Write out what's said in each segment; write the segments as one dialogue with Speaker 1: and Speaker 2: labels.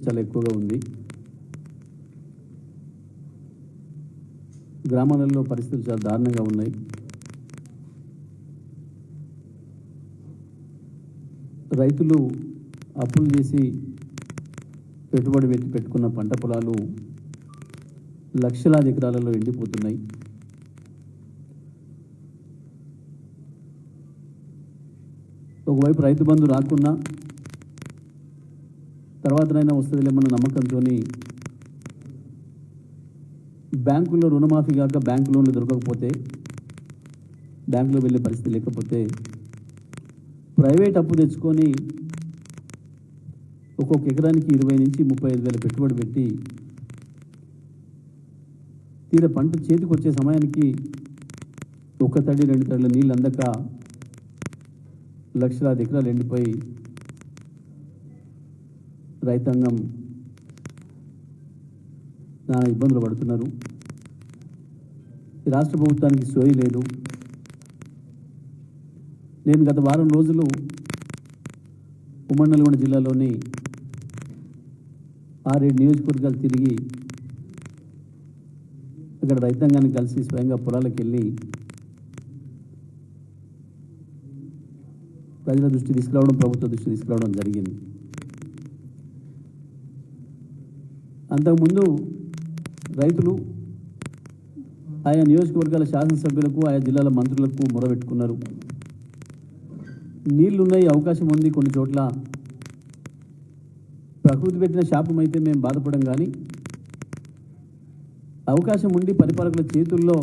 Speaker 1: చాలా ఎక్కువగా ఉంది. గ్రామాలలో పరిస్థితులు చాలా దారుణంగా ఉన్నాయి. రైతులు అప్పులు చేసి పెట్టుబడి పెట్టి పెట్టుకున్న పంట పొలాలు లక్షలాది ఎకరాలలో ఎండిపోతున్నాయి. ఒకవైపు రైతు బంధు రాకున్నా తర్వాతనైనా వస్తుందిలేమన్న నమ్మకంతో బ్యాంకుల్లో రుణమాఫీ కాక బ్యాంకు లోన్లు దొరకకపోతే బ్యాంకులో వెళ్ళే పరిస్థితి లేకపోతే ప్రైవేట్ అప్పు తెచ్చుకొని ఒక్కొక్క ఎకరానికి ఇరవై నుంచి ముప్పై ఐదు వేల పెట్టుబడి పెట్టి తీర పంట చేతికి వచ్చే సమయానికి ఒక తడి రెండు తడిల నీళ్ళు అందక లక్షలాది ఎకరాలు ఎండిపోయి రైతాంగం నానా ఇబ్బందులు పడుతున్నారు. రాష్ట్ర ప్రభుత్వానికి సోయి లేదు. నేను గత వారం రోజులు ఉమ్మడి నల్గొండ జిల్లాలోని ఆరేడు నియోజకవర్గాలు తిరిగి అక్కడ రైతాంగాన్ని కలిసి స్వయంగా పొలాలకు వెళ్ళి ప్రజల దృష్టి తీసుకురావడం ప్రభుత్వ దృష్టి తీసుకురావడం జరిగింది. అంతకుముందు రైతులు ఆయా నియోజకవర్గాల శాసనసభ్యులకు ఆయా జిల్లాల మంత్రులకు మొరబెట్టుకున్నారు నీళ్ళున్నాయి అవకాశం ఉంది కొన్ని చోట్ల. ప్రకృతి పెట్టిన శాపం అయితే మేము బాధపడం కానీ అవకాశం ఉండి పరిపాలకుల చేతుల్లో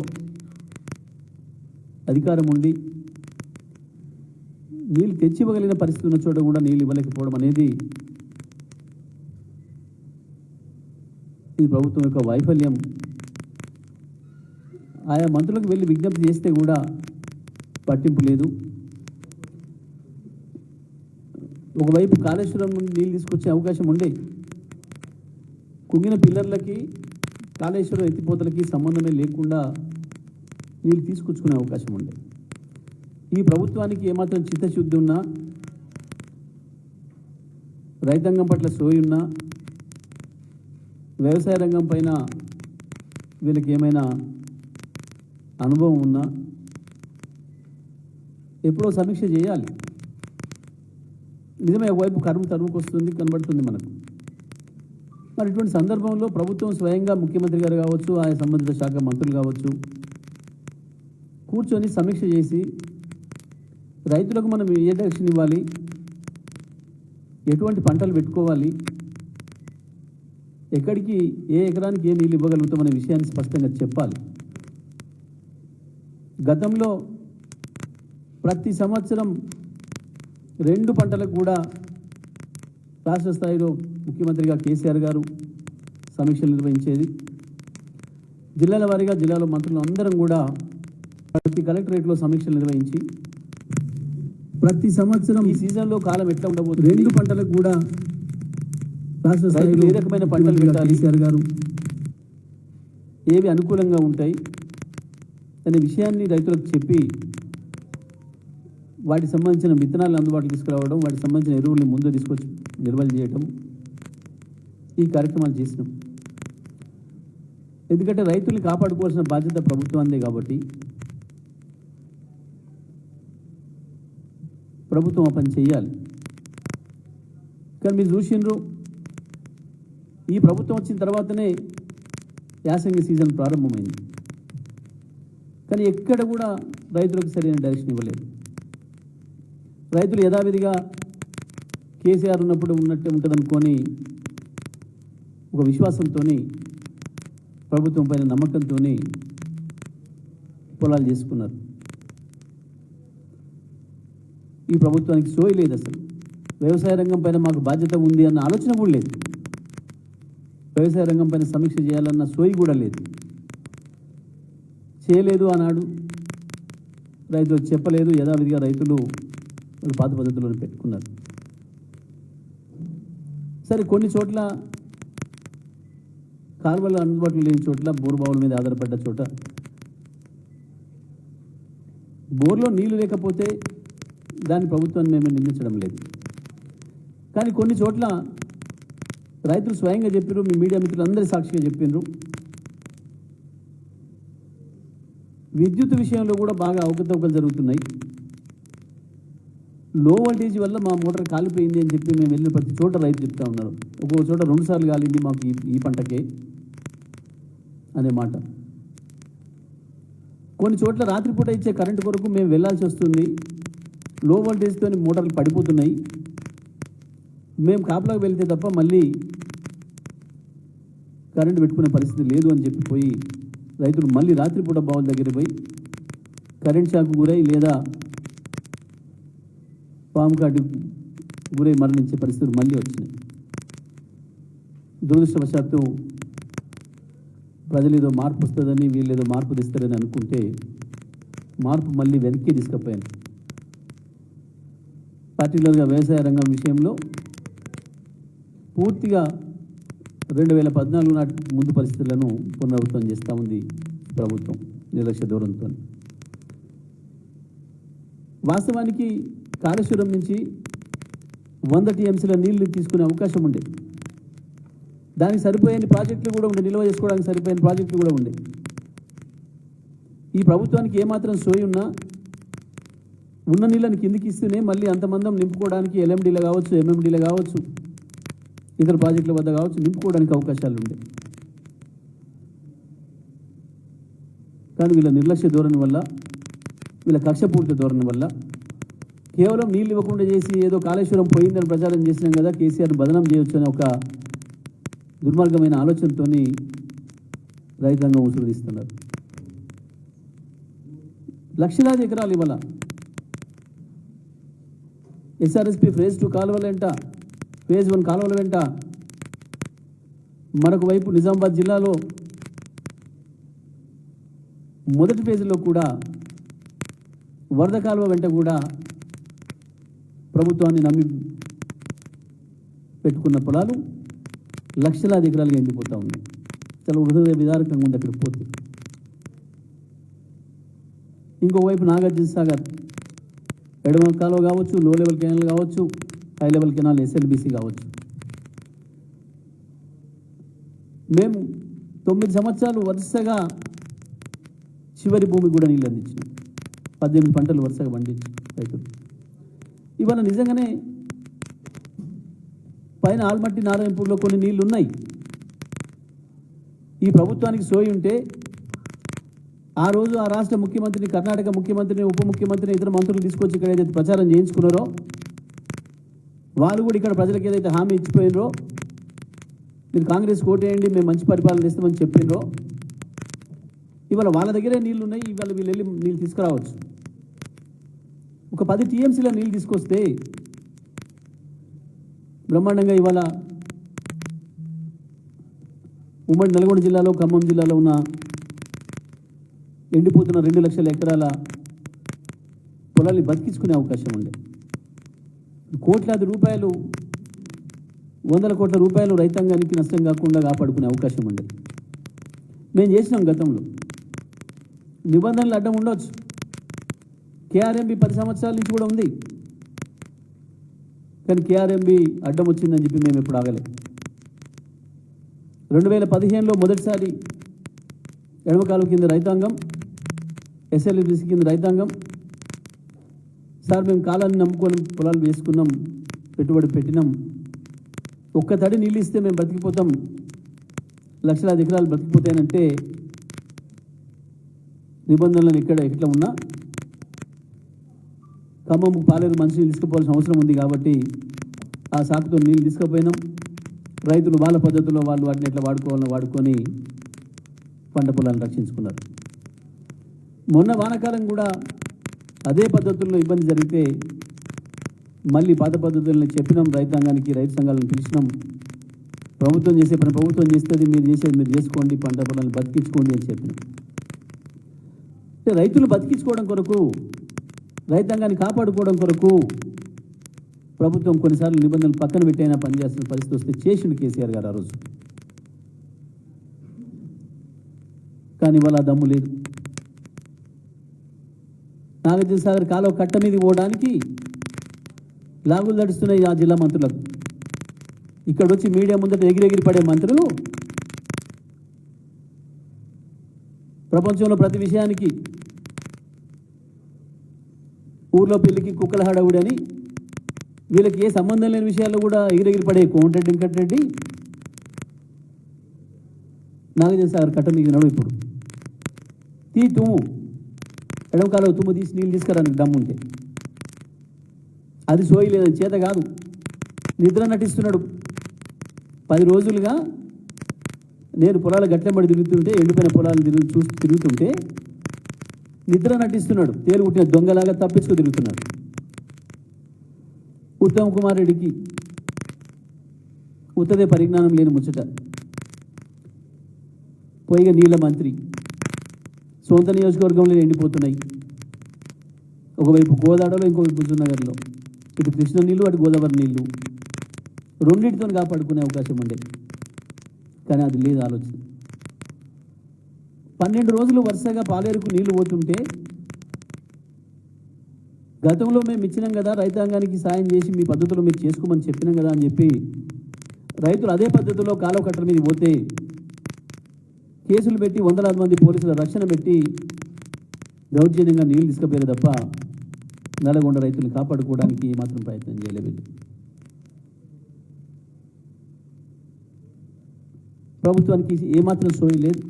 Speaker 1: అధికారం ఉండి నీళ్ళు తెచ్చివ్వగలిగిన పరిస్థితి ఉన్న చోట కూడా నీళ్ళు ఇవ్వలేకపోవడం అనేది ఇది ప్రభుత్వం యొక్క వైఫల్యం. ఆయా మంత్రులకు వెళ్ళి విజ్ఞప్తి చేస్తే కూడా పట్టింపు లేదు. ఒకవైపు కాళేశ్వరం నుండి నీళ్ళు తీసుకొచ్చే అవకాశం ఉండే. కుంగిన పిల్లర్లకి కాళేశ్వరం ఎత్తిపోతలకి సంబంధమే లేకుండా నీళ్ళు తీసుకొచ్చుకునే అవకాశం ఉండే. ఈ ప్రభుత్వానికి ఏమాత్రం చిత్తశుద్ధి ఉన్నా రైతాంగం పట్ల సోయి ఉన్నా వ్యవసాయ రంగం పైన వీళ్ళకి ఏమైనా అనుభవం ఉన్నా ఎప్పుడో సమీక్ష చేయాలి. నిజమే ఒకవైపు కరువు తరువుకు వస్తుంది కనబడుతుంది మనకు. మరి ఇటువంటి సందర్భంలో ప్రభుత్వం స్వయంగా ముఖ్యమంత్రి గారు కావచ్చు ఆయన సంబంధిత శాఖ మంత్రులు కావచ్చు కూర్చొని సమీక్ష చేసి రైతులకు మనం ఏ దక్షిణ ఇవ్వాలి? ఎటువంటి పంటలు పెట్టుకోవాలి? ఎక్కడికి ఏ ఎకరానికి ఏ నీళ్ళు ఇవ్వగలుగుతాం అనే విషయాన్ని స్పష్టంగా చెప్పాలి. గతంలో ప్రతి సంవత్సరం రెండు పంటలకు కూడా రాష్ట్ర స్థాయిలో ముఖ్యమంత్రిగా కేసీఆర్ గారు సమీక్షలు నిర్వహించేది. జిల్లాల వారీగా జిల్లాలో మంత్రులు అందరం కూడా ప్రతి కలెక్టరేట్లో సమీక్షలు నిర్వహించి ప్రతి సంవత్సరం ఈ సీజన్లో కాలం ఎట్లా ఉండబోతుంది? రెండు పంటలకు కూడా రాష్ట్ర స్థాయిలో ఏ రకమైన పంటలు పెట్టాలి. కేసీఆర్ గారు. ఏవి అనుకూలంగా ఉంటాయి అనే విషయాన్ని రైతులకు చెప్పి వాటికి సంబంధించిన విత్తనాలు అందుబాటులో తీసుకురావడం వాటికి సంబంధించిన ఎరువుల్ని ముందు తీసుకొచ్చి నిర్వహణ చేయటం ఈ కార్యక్రమాలు చేసినాం. ఎందుకంటే రైతుల్ని కాపాడుకోవాల్సిన బాధ్యత ప్రభుత్వాందే కాబట్టి ప్రభుత్వం ఆ పని చేయాలి. కానీ మీరు చూసిండ్రు ఈ ప్రభుత్వం వచ్చిన తర్వాతనే యాసంగి సీజన్ ప్రారంభమైంది. కానీ ఎక్కడ కూడా రైతులకు సరైన డైరెక్షన్ ఇవ్వలేదు. రైతులు యథావిధిగా కేసీఆర్ ఉన్నప్పుడు ఉన్నట్టే ఉంటుందనుకొని ఒక విశ్వాసంతో ప్రభుత్వం పైన నమ్మకంతో పొలాలు చేసుకున్నారు. ఈ ప్రభుత్వానికి సోయి లేదు అసలు. వ్యవసాయ రంగం పైన మాకు బాధ్యత ఉంది అన్న ఆలోచన కూడా లేదు. వ్యవసాయ రంగం పైన సమీక్ష చేయాలన్న సోయి కూడా లేదు. చేయలేదు అన్నాడు. రైతులు చెప్పలేదు. యథావిధిగా రైతులు పాత పద్ధతిలో పెట్టుకున్నారు. సరే కొన్ని చోట్ల కాలువలు అందుబాటులో లేని చోట్ల బోరుబావుల మీద ఆధారపడ్డ చోట బోర్లో నీళ్ళు లేకపోతే దాని ప్రభుత్వాన్ని మేము నిందించడం లేదు. కానీ కొన్ని చోట్ల రైతులు స్వయంగా చెప్పారు మీ మీడియా మిత్రులందరి సాక్షిగా చెప్పిండ్రు విద్యుత్ విషయంలో కూడా బాగా అవకతవకలు జరుగుతున్నాయి. లో వోల్టేజ్ వల్ల మా మోటార్ కాలిపోయింది అని చెప్పి మేము వెళ్ళిన ప్రతి చోట రైతు చెప్తా ఉన్నారు. ఒక్కొక్క చోట రెండుసార్లు కాలింది మాకు ఈ ఈ పంటకే అనే మాట. కొన్ని చోట్ల రాత్రిపూట ఇచ్చే కరెంటు కొరకు మేము వెళ్ళాల్సి వస్తుంది. లో వోల్టేజ్తో మోటార్లు పడిపోతున్నాయి. మేము కాపలాకు వెళ్తే తప్ప మళ్ళీ కరెంటు పెట్టుకునే పరిస్థితి లేదు అని చెప్పి పోయి రైతులు మళ్ళీ రాత్రిపూట బావుల దగ్గర పోయి కరెంట్ షాక్ గురై లేదా పాము కాటి గురై మరణించే పరిస్థితులు మళ్ళీ వచ్చినాయి. దురదృష్టవశాత్తు ప్రజలు ఏదో మార్పు వస్తుందని వీళ్ళు ఏదో మార్పు తెస్తారని అనుకుంటే మార్పు మళ్ళీ వెనక్కి తీసుకుపోయాను పర్టికులర్గా వ్యవసాయ రంగం విషయంలో పూర్తిగా రెండు వేల పద్నాలుగు నాటి ముందు పరిస్థితులను పునరావృతం చేస్తూ ఉంది ప్రభుత్వం నిర్లక్ష్య ధోరణితో. వాస్తవానికి కాళేశ్వరం నుంచి వంద టీఎంసీల నీళ్ళు తీసుకునే అవకాశం ఉండే. దానికి సరిపోయే ప్రాజెక్టులు కూడా ఉండే నిల్వ చేసుకోవడానికి సరిపోయిన ప్రాజెక్టులు కూడా ఉండే. ఈ ప్రభుత్వానికి ఏమాత్రం సోయి ఉన్నా ఉన్న నీళ్ళని కిందికి ఇస్తూనే మళ్ళీ అంతమందం నింపుకోవడానికి ఎల్ఎండీలో కావచ్చు ఎంఎండీలో కావచ్చు ఇతర ప్రాజెక్టుల వద్ద కావచ్చు నింపుకోవడానికి అవకాశాలు ఉంటాయి కానీ వీళ్ళ నిర్లక్ష్య ధోరణి వల్ల వీళ్ళ కక్షపూర్తి ధోరణి వల్ల కేవలం నీళ్ళు ఇవ్వకుండా చేసి ఏదో కాళేశ్వరం పోయిందని ప్రచారం చేసినాం కదా కేసీఆర్ బదనం చేయొచ్చు అనే ఒక దుర్మార్గమైన ఆలోచనతోని రైతాంగం ఉసురుదీస్తున్నారు లక్షలాది ఎకరాలు ఇవాళ ఎస్ఆర్ఎస్పి ఫేజ్ టూ కాలువలు వెంట ఫేజ్ వన్ కాలువల వెంట మరొక వైపు నిజామాబాద్ జిల్లాలో మొదటి ఫేజ్లో కూడా వరద కాలువ వెంట కూడా ప్రభుత్వాన్ని నమ్మి పెట్టుకున్న పొలాలు లక్షలాది ఎకరాలుగా ఎండిపోతూ ఉన్నాయి. చాలా హృదయ విదారకంగా ఉంది అక్కడ పోతే. ఇంకోవైపు నాగార్జున సాగర్ ఎడమ కాలువ కావచ్చు లో లెవెల్ కెనాల్ కావచ్చు హై లెవెల్ కెనాల్ ఎస్ఎల్బిసి కావచ్చు. మేము తొమ్మిది సంవత్సరాలు వరుసగా చివరి భూమి కూడా నీళ్ళు అందించినాం. పద్దెనిమిది పంటలు వరుసగా పండించి రైతులు. ఇవాళ నిజంగానే పైన ఆల్మట్టి నారాయణపూర్లో కొన్ని నీళ్ళు ఉన్నాయి ఈ ప్రభుత్వానికి సోయి ఉంటే ఆ రోజు ఆ రాష్ట్ర ముఖ్యమంత్రిని కర్ణాటక ముఖ్యమంత్రిని ఉప ముఖ్యమంత్రిని ఇతర మంత్రులు తీసుకొచ్చి ఇక్కడ ఏదైతే ప్రచారం చేయించుకున్నారో వాళ్ళు కూడా ఇక్కడ ప్రజలకు ఏదైతే హామీ ఇచ్చిపోయినరో మీరు కాంగ్రెస్ కోటేయండి మేము మంచి పరిపాలన ఇస్తామని చెప్పిండ్రో ఇవాళ వాళ్ళ దగ్గరే నీళ్ళు ఉన్నాయి ఇవాళ వీళ్ళు వెళ్ళి నీళ్ళు తీసుకురావచ్చు. ఒక పది టీఎంసీల నీళ్ళు తీసుకొస్తే బ్రహ్మాండంగా ఇవాళ ఉమ్మడి నల్గొండ జిల్లాలో ఖమ్మం జిల్లాలో ఉన్న ఎండిపోతున్న రెండు లక్షల ఎకరాల పొలాల్ని బతికించుకునే అవకాశం ఉండే. కోట్లాది రూపాయలు వందల కోట్ల రూపాయలు రైతాంగానికి నష్టం కాకుండా కాపాడుకునే అవకాశం ఉంది మేము చేసినాం గతంలో. నిబంధనలు అడ్డం ఉండొచ్చు. కేఆర్ఎంబి పది సంవత్సరాల నుంచి కూడా ఉంది. కానీ కేఆర్ఎంబి అడ్డం వచ్చిందని చెప్పి మేము ఎప్పుడు ఆగలేం. రెండు వేల పదిహేనులో మొదటిసారి ఎడమకాలం కింద రైతాంగం ఎస్ఎల్బిసి కింద రైతాంగం సార్ మేము కాలాన్ని నమ్ముకొని పొలాలు వేసుకున్నాం పెట్టుబడి పెట్టినాం. ఒక్క తడి నీళ్ళు ఇస్తే మేము బ్రతికిపోతాం. లక్షలాది ఎకరాలు బ్రతికిపోతాయనంటే నిబంధనలను ఇక్కడ ఎట్లా ఉన్నా ఖమ్మం పాలేరు మంచి నీళ్ళు తీసుకుపోవాల్సిన అవసరం ఉంది కాబట్టి ఆ సాకుతో నీళ్ళు తీసుకుపోయినాం. రైతులు వాళ్ళ పద్ధతిలో వాళ్ళు వాటిని ఎట్లా వాడుకోవాలని వాడుకొని పంట పొలాలను రక్షించుకున్నారు. మొన్న వానాకాలం కూడా అదే పద్ధతుల్లో ఇబ్బంది జరిగితే మళ్ళీ పాత పద్ధతులను చెప్పినాం రైతాంగానికి రైతు సంఘాలను పిలిచినాం. ప్రభుత్వం చేసే పని ప్రభుత్వం చేస్తుంది మీరు చేసేది మీరు చేసుకోండి పంట పొలాలను బతికించుకోండి అని చెప్పినాం. రైతులు బతికించుకోవడం కొరకు రైతాంగాన్ని కాపాడుకోవడం కొరకు ప్రభుత్వం కొన్నిసార్లు నిబంధనలు పక్కన పెట్టైనా పనిచేస్తున్న పరిస్థితి వస్తే చేసిండు కేసీఆర్ గారు ఆ రోజు. కానీ ఇవాళ దమ్ము లేదు. నాగార్జున సాగర్ కాలువ కట్ట మీద పోవడానికి లాగులు నడుస్తున్నాయి ఆ జిల్లా మంత్రులకు. ఇక్కడ వచ్చి మీడియా ముందట ఎగిరెగిరి పడే మంత్రులు ప్రపంచంలో ప్రతి విషయానికి ఊర్లో పెళ్ళికి కుక్కల హడావుడి అని వీళ్ళకి ఏ సంబంధం లేని విషయాల్లో కూడా ఎగిరెగిరి పడే కోమటిరెడ్డి వెంకటరెడ్డి నాగార్జున సాగర్ కట్ట మీద ఇప్పుడు. తీ తుమ్ము ఎడమకాలో కాలువ తుమ్ము తీసి నీళ్ళు తీసుకురానికి దమ్ముంటే అది సోయి లేదని చేత కాదు. నిద్ర నటిస్తున్నాడు. పది రోజులుగా నేను పొలాలు గట్లెంబడి తిరుగుతుంటే ఎండిపోయిన పొలాలు తిరుగు చూసి తిరుగుతుంటే నిద్ర నటిస్తున్నాడు. తేలు పుట్టిన దొంగలాగా తప్పించుకు తిరుగుతున్నాడు. ఉత్తమ్ కుమార్ రెడ్డికి ఉత్తదే పరిజ్ఞానం లేని ముచ్చట. పోయిగా నీళ్ళ మంత్రి. సొంత నియోజకవర్గంలో ఎండిపోతున్నాయి. ఒకవైపు గోదావరిలో ఇంకోవైపు హుజూర్నగర్లో ఇటు కృష్ణ నీళ్ళు అటు గోదావరి నీళ్ళు రెండింటితో కాపాడుకునే అవకాశం ఉండే. కానీ అది లేదు ఆలోచన. పన్నెండు రోజులు వరుసగా పాలేరుకు నీళ్ళు పోతుంటే గతంలో మేము ఇచ్చినాం కదా రైతాంగానికి సాయం చేసి మీ పద్ధతిలో మీరు చేసుకోమని చెప్పినాం కదా అని చెప్పి రైతులు అదే పద్ధతిలో కాలువ కట్టల మీద పోతే కేసులు పెట్టి వందలాది మంది పోలీసుల రక్షణ పెట్టి దౌర్జన్యంగా నీళ్ళు తీసుకుపోయారు తప్ప నల్లగొండ రైతులను కాపాడుకోవడానికి ఏమాత్రం ప్రయత్నం చేయలేదు ప్రభుత్వానికి ఏమాత్రం సోయి లేదు.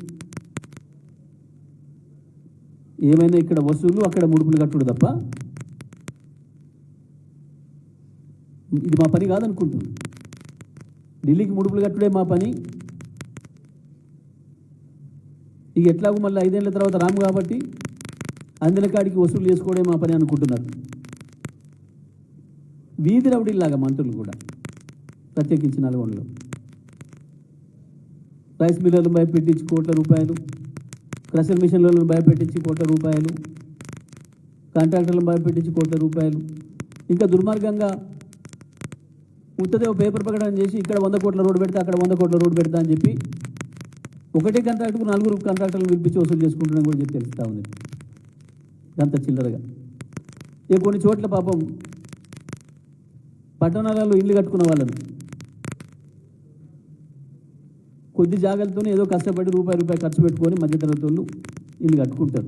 Speaker 1: ఏమైనా ఇక్కడ వసూలు అక్కడ ముడుపులు కట్టుడు తప్ప ఇది మా పని కాదనుకుంటున్నాం. ఢిల్లీకి ముడుపులు కట్టుడే మా పని. ఇక ఎట్లాగో మళ్ళీ ఐదేళ్ళ తర్వాత రాము కాబట్టి అందుల కాడికి వసూలు చేసుకోవడే మా పని అనుకుంటున్నారు. వీధి రౌడీలాగా మంత్రులు కూడా ప్రత్యేకించి నల్గొండలో. రైస్ మిల్లర్లను భయపెట్టించి కోట్ల రూపాయలు క్రషర్ మిషన్లను భయపెట్టించి కోట్ల రూపాయలు కాంట్రాక్టర్లను భయపెట్టించి కోట్ల రూపాయలు. ఇంకా దుర్మార్గంగా ఉత్తదే పేపర్ ప్రకటన చేసి ఇక్కడ వంద కోట్ల రోడ్డు పెడతా అక్కడ వంద కోట్ల రోడ్డు పెడతా అని చెప్పి ఒకటే కాంట్రాక్టుకు నలుగురు కాంట్రాక్టర్లు పిలిపించి వసూలు చేసుకుంటున్నాం కూడా చెప్పి తెలుస్తూ ఉంది. అంత చిల్లరగా. ఇక కొన్ని చోట్ల పాపం పట్టణాలలో ఇల్లు కట్టుకున్న వాళ్ళని కొద్ది జాగ్రత్తతోనే ఏదో కష్టపడి రూపాయి రూపాయి ఖర్చు పెట్టుకొని మధ్యతరగతి వాళ్ళు ఇల్లు కట్టుకుంటారు.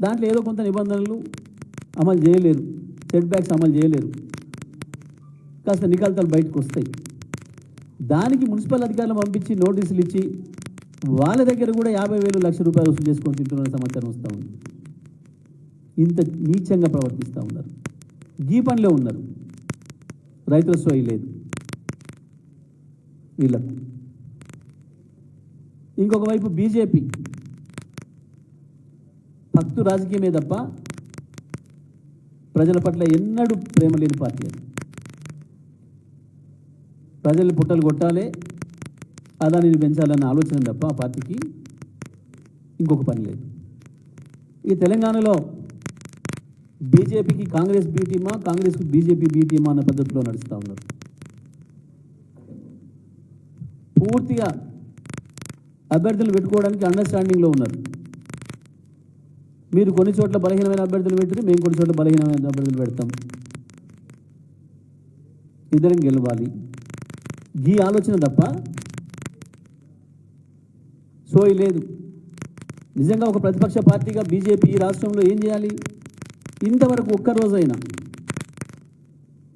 Speaker 1: దాంట్లో ఏదో కొంత నిబంధనలు అమలు చేయలేరు. సెట్ బ్యాక్స్ అమలు చేయలేరు. కాస్త నికాల్తాలు బయటకు వస్తాయి. దానికి మున్సిపల్ అధికారులు పంపించి నోటీసులు ఇచ్చి వాళ్ళ దగ్గర కూడా యాభై వేలు లక్ష రూపాయలు వసూలు చేసుకొని తింటున్న సమాచారం వస్తూ ఉంది. ఇంత నీచంగా ప్రవర్తిస్తూ ఉన్నారు. గీ పనిలో ఉన్నారు. రైతుల సోయి లేదు. వీళ్ళకు. ఇంకొక వైపు బీజేపీ. భక్తు రాజకీయమే తప్ప ప్రజల పట్ల ఎన్నడూ ప్రేమ లేని పార్టీ అది. ప్రజల్ని పుట్టలు కొట్టాలి అదానిని పెంచాలన్న ఆలోచన తప్ప ఆ పార్టీకి ఇంకొక పని లేదు. ఈ తెలంగాణలో బీజేపీకి కాంగ్రెస్ బీటీమా కాంగ్రెస్కి బీజేపీ బీటీమా అన్న పద్ధతిలో నడుస్తూ ఉన్నారు. పూర్తిగా అభ్యర్థులు పెట్టుకోవడానికి అండర్స్టాండింగ్లో ఉన్నారు. మీరు కొన్ని చోట్ల బలహీనమైన అభ్యర్థులు పెట్టారు మేము కొన్ని చోట్ల బలహీనమైన అభ్యర్థులు పెడతాం. ఇద్దరం గెలవాలి. ఈ ఆలోచన తప్ప సోయి లేదు. నిజంగా ఒక ప్రతిపక్ష పార్టీగా బీజేపీ ఈ రాష్ట్రంలో ఏం చేయాలి? ఇంతవరకు ఒక్క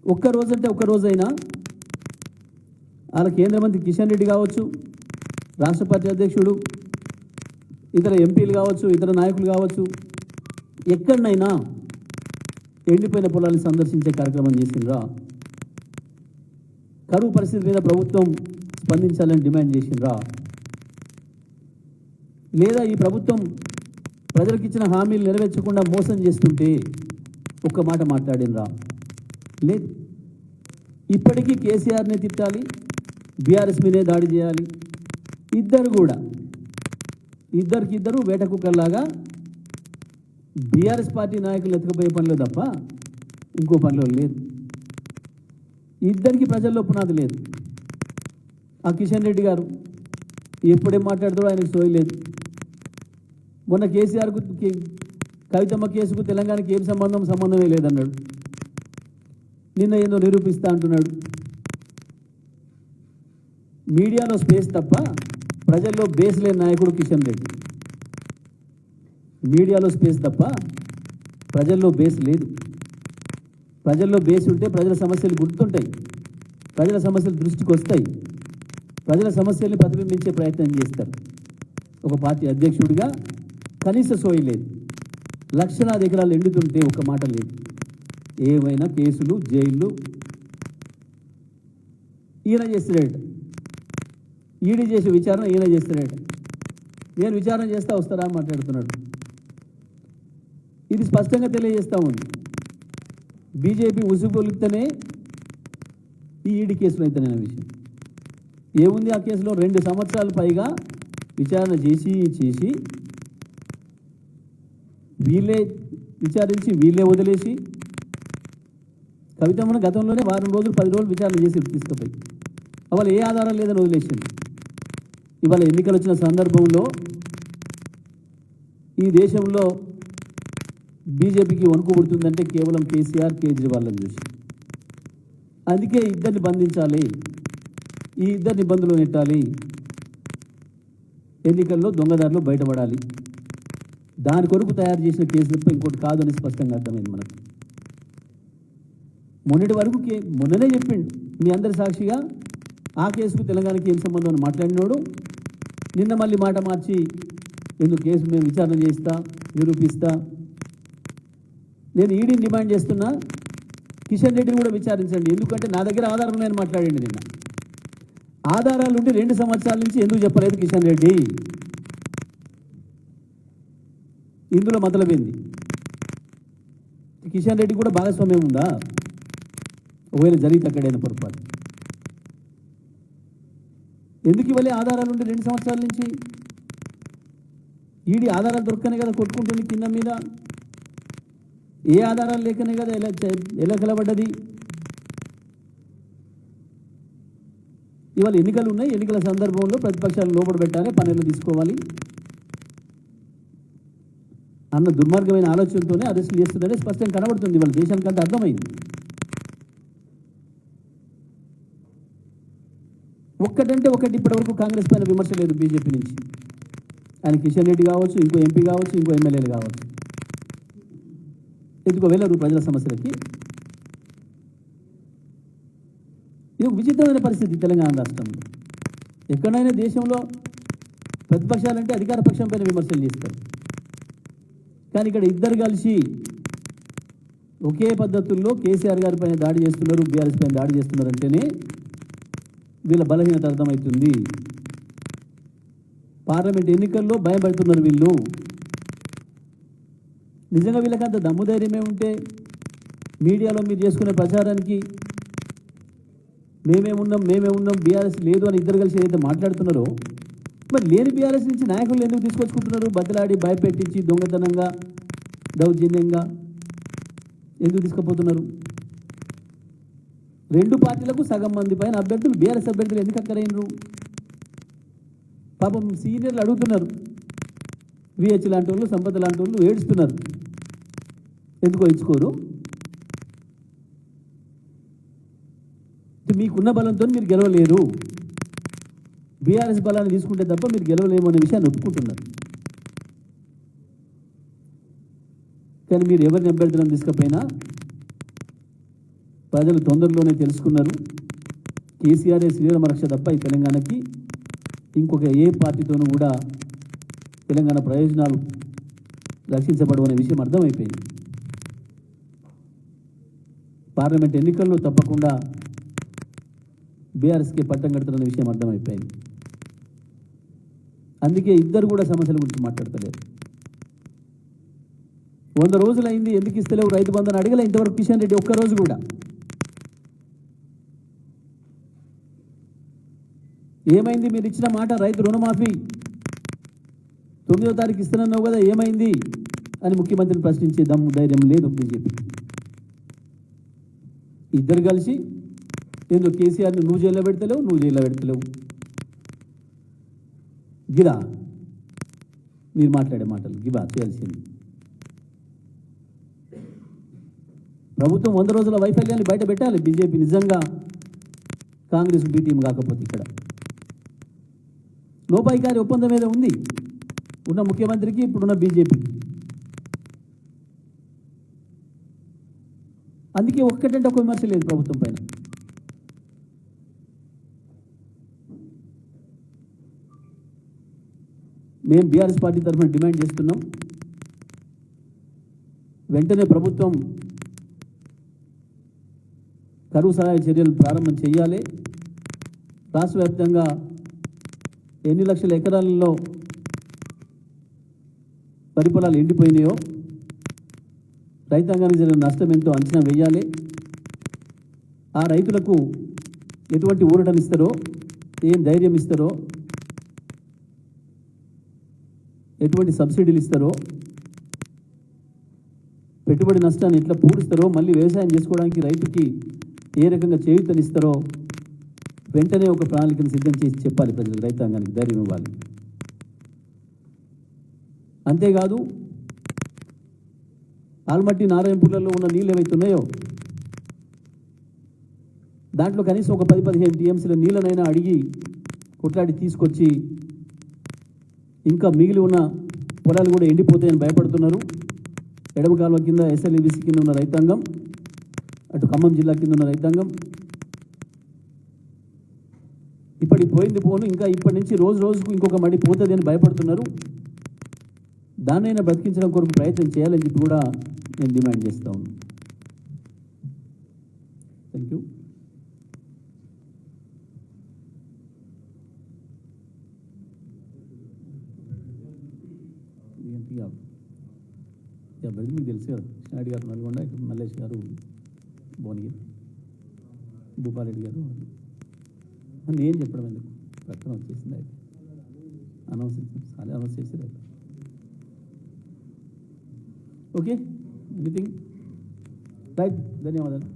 Speaker 1: ఒక్కరోజంటే ఒక్క ఒక్క వాళ్ళ కేంద్ర మంత్రి కిషన్ రెడ్డి కావచ్చు రాష్ట్ర పార్టీ అధ్యక్షుడు ఇతర ఎంపీలు కావచ్చు ఇతర నాయకులు కావచ్చు ఎక్కడనైనా ఎండిపోయిన పొలాలను సందర్శించే కార్యక్రమం చేసిండ్రా? కరువు పరిస్థితి మీద ప్రభుత్వం స్పందించాలని డిమాండ్ చేసిండ్రా? లేదా ఈ ప్రభుత్వం ప్రజలకు ఇచ్చిన హామీలు నెరవేర్చకుండా మోసం చేస్తుంటే ఒక్క మాట మాట్లాడినరా లేదు. ఇప్పటికీ కేసీఆర్ని తిట్టాలి బీఆర్ఎస్ మీదే దాడి చేయాలి. ఇద్దరు కూడా ఇద్దరికిద్దరు వేట కుక్కర్లాగా బీఆర్ఎస్ పార్టీ నాయకులు ఎత్తుకుపోయే పనిలో తప్ప ఇంకో పనిలో లేదు. ఇద్దరికి ప్రజల్లో పునాది లేదు. ఆ కిషన్ రెడ్డి గారు ఎప్పుడేం మాట్లాడతాడో ఆయనకు సోయి లేదు. మొన్న కేసీఆర్కు కే- కవితమ్మ కేసుకు తెలంగాణకి ఏం సంబంధం సంబంధమే లేదన్నాడు. నిన్న ఏందో నిరూపిస్తా అంటున్నాడు. మీడియాలో స్పేస్ తప్ప ప్రజల్లో బేస్ లేని నాయకుడు కిషన్ రెడ్డి. మీడియాలో స్పేస్ తప్ప ప్రజల్లో బేస్ లేదు. ప్రజల్లో బేసి ఉంటే ప్రజల సమస్యలు గుర్తుంటాయి. ప్రజల సమస్యలు దృష్టికి వస్తాయి ప్రజల సమస్యల్ని ప్రతిబింబించే ప్రయత్నం చేస్తారు. ఒక పార్టీ అధ్యక్షుడిగా కనీస సోయి లేదు. లక్షలాది ఎకరాలు ఎండుతుంటే ఒక మాట లేదు. ఏమైనా కేసులు జైళ్ళు. ఈయన చేస్తున్నాడు. ఈడీ చేసే విచారణ ఈయన చేస్తున్నాడు. నేను విచారణ చేస్తా వస్తారా మాట్లాడుతున్నాడు. ఇది స్పష్టంగా తెలియజేస్తా ఉంది. బీజేపీ ఉసుగొలిస్తేనే ఈ ఈడీ కేసులో అయితేనే విషయం. ఏముంది ఆ కేసులో? రెండు సంవత్సరాల పైగా విచారణ చేసి చేసి వీళ్ళే విచారించి వీళ్ళే వదిలేసి కవితమ్మను గతంలోనే వారం రోజులు పది రోజులు విచారణ చేసి తీసుకుపోయి అవాళ ఏ ఆధారం లేదని వదిలేసింది ఇవాళ ఎన్నికలు వచ్చిన సందర్భంలో ఈ దేశంలో బీజేపీకి వణుకు పుడుతుందంటే కేవలం కేసీఆర్ కేజ్రీవాల్ని చూసి. అందుకే ఇద్దరిని బంధించాలి. ఈ ఇద్దరు నిబంధనలు నెట్టాలి. ఎన్నికల్లో దొంగదారులు బయటపడాలి. దాని కొరకు తయారు చేసిన కేసు తప్ప ఇంకోటి కాదు అని స్పష్టంగా అర్థమైంది మనకు. మొన్నటి వరకు కే మొన్ననే చెప్పిండు మీ అందరి సాక్షిగా ఆ కేసుకు తెలంగాణకి ఏం సంబంధం అని మాట్లాడినోడు. నిన్న మళ్ళీ మాట మార్చి ఎందుకు కేసు మేము విచారణ చేస్తా నిరూపిస్తా నేను ఈడీని డిమాండ్ చేస్తున్నా. కిషన్ రెడ్డిని కూడా విచారించండి. ఎందుకంటే నా దగ్గర ఆధారం నేను మాట్లాడండి నిన్న. ఆధారాలు ఉండి రెండు సంవత్సరాల నుంచి ఎందుకు చెప్పలేదు కిషన్ రెడ్డి? ఇందులో మొదలైంది కిషన్ రెడ్డి కూడా భాగస్వామ్యం ఉందా? ఒకవేళ జరిగితే అక్కడైన పొరపాటు? ఎందుకు ఇవ్వలే ఆధారాలు ఉండి రెండు సంవత్సరాల నుంచి? ఈడి ఆధారాలు దొరకనే కదా కొట్టుకుంటుంది కింద మీద. ఏ ఆధారాలు లేకనే కదా ఎలా ఎలా కలబడ్డది ఇవాళ ఎన్నికలు ఉన్నాయి ఎన్నికల సందర్భంలో ప్రతిపక్షాలు లోపల పెట్టాలి పనులు తీసుకోవాలి. అన్న దుర్మార్గమైన ఆలోచనతోనే అరెస్టులు చేస్తున్నారని స్పష్టంగా కనబడుతుంది. ఇవాళ దేశానికంటే అర్థమైంది. ఒక్కటంటే ఒకటి ఇప్పటివరకు కాంగ్రెస్ పైన విమర్శ లేదు బీజేపీ నుంచి. ఆయన కిషన్ రెడ్డి కావచ్చు ఇంకో ఎంపీ కావచ్చు ఇంకో ఎమ్మెల్యేలు కావచ్చు. ఎందుకో వెళ్ళరు ప్రజల సమస్యలకి? ఇది ఒక విచిత్రమైన పరిస్థితి తెలంగాణ రాష్ట్రంలో. ఎక్కడైనా దేశంలో ప్రతిపక్షాలంటే అధికార పక్షం పైన విమర్శలు చేస్తారు. కానీ ఇక్కడ ఇద్దరు కలిసి ఒకే పద్ధతుల్లో కేసీఆర్ గారి పైన దాడి చేస్తున్నారు బీఆర్ఎస్ పైన దాడి చేస్తున్నారు అంటేనే వీళ్ళ బలహీనత అర్థమవుతుంది. పార్లమెంట్ ఎన్నికల్లో భయపడుతున్నారు వీళ్ళు. నిజంగా వీళ్ళకంత దమ్ము ధైర్యమే ఉంటే మీడియాలో మీరు చేసుకునే ప్రచారానికి మేమే ఉన్నాం మేమే ఉన్నాం బీఆర్ఎస్ లేదు అని ఇద్దరు కలిసి ఏదైతే మాట్లాడుతున్నారో మరి లేని బీఆర్ఎస్ నుంచి నాయకులు ఎందుకు తీసుకొచ్చుకుంటున్నారు? బతిలాడి భయపెట్టించి దొంగతనంగా దౌర్జన్యంగా ఎందుకు తీసుకుపోతున్నారు? రెండు పార్టీలకు సగం మంది పైన అభ్యర్థులు బీఆర్ఎస్ అభ్యర్థులు ఎందుకు అక్కరైనరు? పాపం సీనియర్లు అడుగుతున్నారు. విహెచ్ లాంటి వాళ్ళు సంపద లాంటి వాళ్ళు ఏడుస్తున్నారు. ఎందుకో ఇచ్చుకోరు మీకున్న బలంతో మీరు గెలవలేరు. బీఆర్ఎస్ బలాన్ని తీసుకుంటే తప్ప మీరు గెలవలేము అనే విషయాన్ని ఒప్పుకుంటున్నారు. కానీ మీరు ఎవరిని అభ్యర్థులను తీసుకపోయినా ప్రజలు తొందరలోనే తెలుసుకున్నారు. కేసీఆర్ఏ శ్రీరామరక్ష తప్ప ఈ తెలంగాణకి ఇంకొక ఏ పార్టీతోనూ కూడా తెలంగాణ ప్రయోజనాలు రక్షించబడవు అనే విషయం అర్థమైపోయింది. పార్లమెంట్ ఎన్నికల్లో తప్పకుండా బీఆర్ఎస్కి పట్టం కడుతున్న విషయం అర్థమైపోయింది. అందుకే ఇద్దరు కూడా సమస్యల గురించి మాట్లాడతలేరు వంద రోజులైంది ఎందుకు ఇస్తలేవు రైతు బంధుని అడగలే ఇంతవరకు కిషన్ రెడ్డి ఒక్కరోజు కూడా. ఏమైంది మీరు ఇచ్చిన మాట? రైతు రుణమాఫీ తొమ్మిదో తారీఖు ఇస్తున్నావు కదా ఏమైంది? అని ముఖ్యమంత్రిని ప్రశ్నించే దమ్ము ధైర్యం లేదు బీజేపీ ఇద్దరు కలిసి ఏందో కేసీఆర్ని నువ్వు జైల్లో పెడతలేవు నువ్వు జైల్లో పెడతలేవు. గిదా మీరు మాట్లాడే మాటలు గిబా చేయాల్సింది. ప్రభుత్వం వంద రోజుల వైఫల్యాన్ని బయట పెట్టాలి బీజేపీ నిజంగా కాంగ్రెస్ బీటీఎం కాకపోతే ఇక్కడ. లోపాయికారి ఒప్పందం ఏదో ఉంది. ఉన్న ముఖ్యమంత్రికి ఇప్పుడున్న బీజేపీకి. అందుకే ఒక్కటంటే ఒక విమర్శ లేదు ప్రభుత్వం పైన. మేము బీఆర్ఎస్ పార్టీ తరఫున డిమాండ్ చేస్తున్నాం. వెంటనే ప్రభుత్వం కరువు సహాయ చర్యలు ప్రారంభం చేయాలి రాష్ట్ర వ్యాప్తంగా ఎన్ని లక్షల ఎకరాలలో వరి ఎండిపోయినాయో రైతాంగానికి జరిగిన నష్టం ఎంతో అంచనా వేయాలి. ఆ రైతులకు ఎటువంటి ఊరటం ఇస్తారో ఏం ధైర్యం ఇస్తారో ఎటువంటి సబ్సిడీలు ఇస్తారో పెట్టుబడి నష్టాన్ని ఎట్లా పూడుస్తారో మళ్ళీ వ్యవసాయం చేసుకోవడానికి రైతుకి ఏ రకంగా చేయూతనిస్తారో వెంటనే ఒక ప్రణాళికను సిద్ధం చేసి చెప్పాలి ప్రజలకు రైతాంగానికి ధైర్యం ఇవ్వాలి. అంతేకాదు ఆల్మట్టి నారాయణపూర్లలో ఉన్న నీళ్ళు ఏవైతే ఉన్నాయో దాంట్లో కనీసం ఒక పది పదిహేను టీఎంసీల నీళ్ళనైనా అడిగి కొట్లాడి తీసుకొచ్చి ఇంకా మిగిలి ఉన్న పొలాలు కూడా ఎండిపోతాయని భయపడుతున్నారు. ఎడమ కాలువ కింద ఎస్ఎల్ఈబీసీ కింద ఉన్న రైతాంగం అటు ఖమ్మం జిల్లా కింద ఉన్న రైతాంగం. ఇప్పటి పోయింది పోను ఇంకా ఇప్పటి నుంచి రోజు రోజుకు ఇంకొక మడి పోతుంది అని భయపడుతున్నారు. దాన్నైనా బ్రతికించడం కొరకు ప్రయత్నం చేయాలని చెప్పి కూడా నేను డిమాండ్ చేస్తా ఉన్నాను థ్యాంక్ యూ ఎంపీ కాదు ఇక అభ్యర్థి మీకు తెలుసు కదా కృష్ణారెడ్డి గారు నల్గొండ ఇక్కడ మల్లేష్ గారు భువనగిరి భూపాలరెడ్డి గారు నేను చెప్పడం ఎందుకు ప్రక్కన వచ్చేసింది అయితే అనౌన్స్ సారీ అనౌన్స్ చేసేది అయితే ఓకే ఎనీథింగ్ రైట్ ధన్యవాదాలు.